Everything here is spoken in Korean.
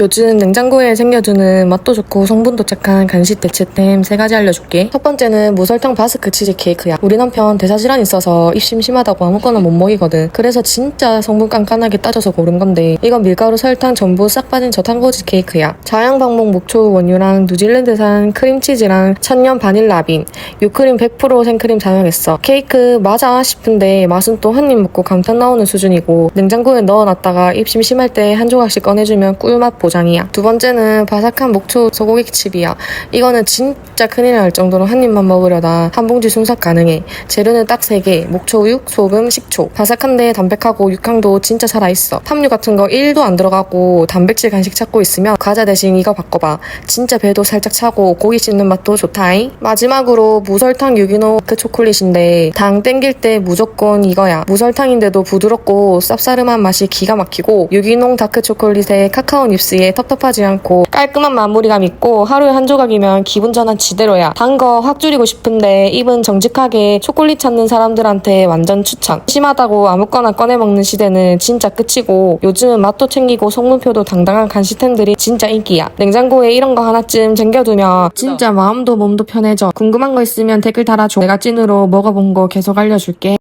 요즘 냉장고에 챙겨두는 맛도 좋고 성분도 착한 간식 대체템 세 가지 알려줄게. 첫 번째는 무설탕 바스크 치즈 케이크야. 우리 남편 대사질환 있어서 입 심 심하다고 아무거나 못 먹이거든. 그래서 진짜 성분 깐깐하게 따져서 고른 건데 이건 밀가루, 설탕 전부 싹 빠진 저탄고지 케이크야. 자양 방목 목초 원유랑 뉴질랜드산 크림치즈랑 천년 바닐라 빈, 유크림 100% 생크림 사용했어. 케이크 맞아 싶은데 맛은 또 한 입 먹고 감탄 나오는 수준이고 냉장고에 넣어놨다가 입 심 심할 때 한 조각씩 꺼내주면 꿀맛 보 장이야. 두 번째는 바삭한 목초 소고기 칩이야. 이거는 진짜 큰일 날 정도로 한 입만 먹으려다 한 봉지 순삭 가능해. 재료는 딱세 개. 목초육, 소금, 식초. 바삭한데 담백하고 육향도 진짜 살아있어. 팜유 같은 거 1도 안 들어가고 단백질 간식 찾고 있으면 과자 대신 이거 바꿔봐. 진짜 배도 살짝 차고 고기 씹는 맛도 좋다잉. 마지막으로 무설탕 유기농 그 초콜릿인데 당 땡길 때 무조건 이거야. 무설탕인데도 부드럽고 쌉싸름한 맛이 기가 막히고 유기농 다크 초콜릿에 카카오 닙스 에 텁텁하지 않고 깔끔한 마무리감 있고 하루에 한 조각이면 기분 전환 지대로야. 단 거 확 줄이고 싶은데 입은 정직하게 초콜릿 찾는 사람들한테 완전 추천. 심하다고 아무거나 꺼내 먹는 시대는 진짜 끝이고 요즘은 맛도 챙기고 성분표도 당당한 간식템들이 진짜 인기야. 냉장고에 이런 거 하나쯤 챙겨두면 진짜 마음도 몸도 편해져. 궁금한 거 있으면 댓글 달아줘. 내가 찐으로 먹어본 거 계속 알려줄게.